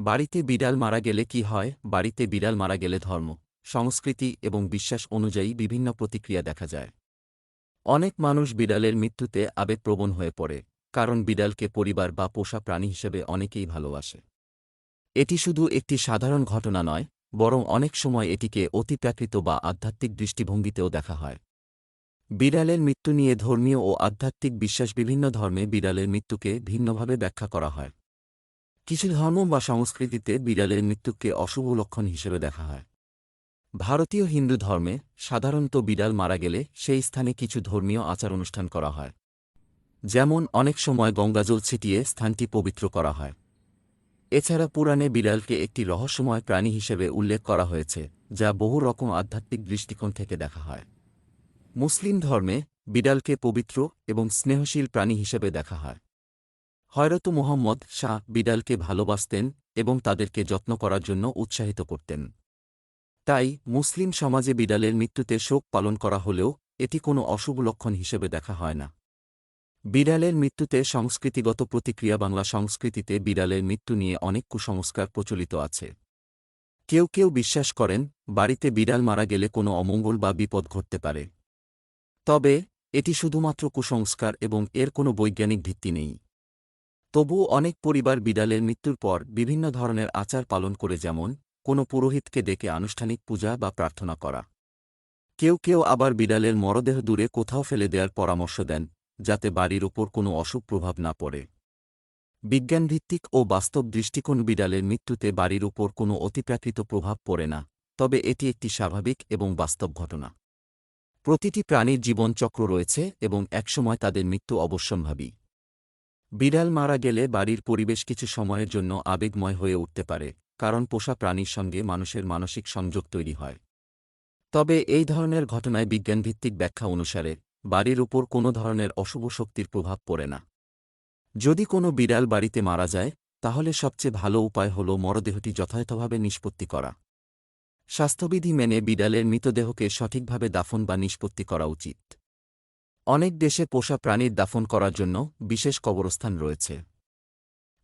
বাড়িতে বিড়াল মারা গেলে কি হয়? বাড়িতে বিড়াল মারা গেলে ধর্ম, সংস্কৃতি এবং বিশ্বাস অনুযায়ী বিভিন্ন প্রতিক্রিয়া দেখা যায়। অনেক মানুষ বিড়ালের মৃত্যুতে আবেগপ্রবণ হয়ে পড়ে, কারণ বিড়ালকে পরিবার বা পোষা প্রাণী হিসেবে অনেকেই ভালোবাসে। এটি শুধু একটি সাধারণ ঘটনা নয়, বরং অনেক সময় এটিকে অতিপ্রাকৃত বা আধ্যাত্মিক দৃষ্টিভঙ্গিতেও দেখা হয়। বিড়ালের মৃত্যু নিয়ে ধর্মীয় ও আধ্যাত্মিক বিশ্বাস বিভিন্ন ধর্মে বিড়ালের মৃত্যুকে ভিন্নভাবে ব্যাখ্যা করা হয়। কিছু ধর্ম বা সংস্কৃতিতে বিড়ালের মৃত্যুকে অশুভ লক্ষণ হিসেবে দেখা হয়। ভারতীয় হিন্দু ধর্মে সাধারণত বিড়াল মারা গেলে সেই স্থানে কিছু ধর্মীয় আচার অনুষ্ঠান করা হয়। যেমন অনেক সময় গঙ্গাজল ছিটিয়ে স্থানটি পবিত্র করা হয়। এছাড়া পুরাণে বিড়ালকে একটি রহস্যময় প্রাণী হিসেবে উল্লেখ করা হয়েছে, যা বহু রকম আধ্যাত্মিক দৃষ্টিকোণ থেকে দেখা হয়। মুসলিম ধর্মে বিড়ালকে পবিত্র এবং স্নেহশীল প্রাণী হিসেবে দেখা হয়। হয়রত মুহম্মদ শাহ বিড়ালকে ভালোবাসতেন এবং তাদেরকে যত্ন করার জন্য উৎসাহিত করতেন। তাই মুসলিম সমাজে বিড়ালের মৃত্যুতে শোক পালন করা হলেও এটি কোনো অশুভ লক্ষণ হিসেবে দেখা হয় না। বিড়ালের মৃত্যুতে সংস্কৃতিগত প্রতিক্রিয়া বাংলা সংস্কৃতিতে বিড়ালের মৃত্যু নিয়ে অনেক কুসংস্কার প্রচলিত আছে। কেউ কেউ বিশ্বাস করেন, বাড়িতে বিড়াল মারা গেলে কোনো অমঙ্গল বা বিপদ ঘটতে পারে। তবে, এটি শুধুমাত্র কুসংস্কার এবং এর কোনো বৈজ্ঞানিক ভিত্তি নেই। তবুও অনেক পরিবার বিড়ালের মৃত্যুর পর বিভিন্ন ধরনের আচার পালন করে, যেমন কোনো পুরোহিতকে ডেকে আনুষ্ঠানিক পূজা বা প্রার্থনা করা। কেউ কেউ আবার বিড়ালের মরদেহ দূরে কোথাও ফেলে দেওয়ার পরামর্শ দেন, যাতে বাড়ির ওপর কোনো অশুভ প্রভাব না পড়ে। বিজ্ঞানভিত্তিক ও বাস্তব দৃষ্টিকোণ বিড়ালের মৃত্যুতে বাড়ির ওপর কোনো অতিপ্রাকৃত প্রভাব পড়ে না, তবে এটি একটি স্বাভাবিক এবং বাস্তব ঘটনা। প্রতিটি প্রাণীর জীবনচক্র রয়েছে এবং একসময় তাদের মৃত্যু অবশ্যম্ভাবী। বিড়াল মারা গেলে বাড়ির পরিবেশ কিছু সময়ের জন্য আবেগময় হয়ে উঠতে পারে, কারণ পোষা প্রাণীর সঙ্গে মানুষের মানসিক সংযোগ তৈরি হয়। তবে এই ধরনের ঘটনায় বিজ্ঞানভিত্তিক ব্যাখ্যা অনুসারে, বাড়ির উপর কোনো ধরনের অশুভ শক্তির প্রভাব পড়ে না। যদি কোনো বিড়াল বাড়িতে মারা যায়, তাহলে সবচেয়ে ভালো উপায় হল মরদেহটি যথাযথভাবে নিষ্পত্তি করা। স্বাস্থ্যবিধি মেনে বিড়ালের মৃতদেহকে সঠিকভাবে দাফন বা নিষ্পত্তি করা উচিত। অনেক দেশে পোষা প্রাণীর দাফন করার জন্য বিশেষ কবরস্থান রয়েছে।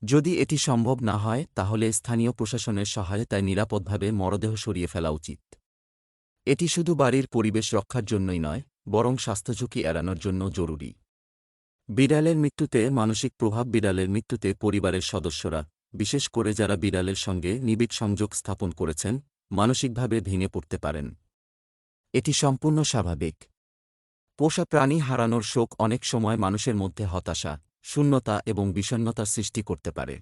যদি এটি সম্ভব না হয়, তাহলে স্থানীয় প্রশাসনের সহায়তায় নিরাপদভাবে মরদেহ সরিয়ে ফেলা উচিত। এটি শুধু বাড়ির পরিবেশ রক্ষার জন্যই নয়, বরং স্বাস্থ্যঝুঁকি এড়ানোর জন্য জরুরি। বিড়ালের মৃত্যুতে মানসিক প্রভাব বিড়ালের মৃত্যুতে পরিবারের সদস্যরা, বিশেষ করে যারা বিড়ালের সঙ্গে নিবিড় সংযোগ স্থাপন করেছেন, মানসিকভাবে ভেঙে পড়তে পারেন। এটি সম্পূর্ণ স্বাভাবিক। পোষা প্রাণী হারানোর শোক অনেক সময় মানুষের মধ্যে হতাশা, শূন্যতা এবং বিষণ্নতার সৃষ্টি করতে পারে।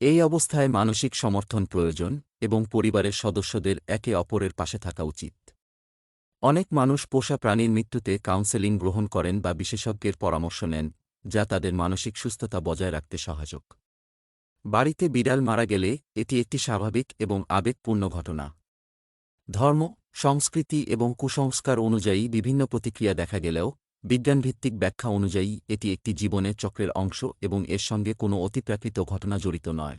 এই অবস্থায় মানসিক সমর্থন প্রয়োজন এবং পরিবারের সদস্যদের একে অপরের পাশে থাকা উচিত। অনেক মানুষ পোষা প্রাণীর মৃত্যুতে কাউন্সেলিং গ্রহণ করেন বা বিশেষজ্ঞের পরামর্শ নেন, যা তাদের মানসিক সুস্থতা বজায় রাখতে সহায়ক। বাড়িতে বিড়াল মারা গেলে এটি একটি স্বাভাবিক এবং আবেগপূর্ণ ঘটনা। ধর্ম সংস্কৃতি এবং কুসংস্কার অনুযায়ী বিভিন্ন প্রতিক্রিয়া দেখা গেলেও, বিজ্ঞানভিত্তিক ব্যাখ্যা অনুযায়ী এটি একটি জীবনের চক্রের অংশ এবং এর সঙ্গে কোনো অতিপ্রাকৃত ঘটনা জড়িত নয়।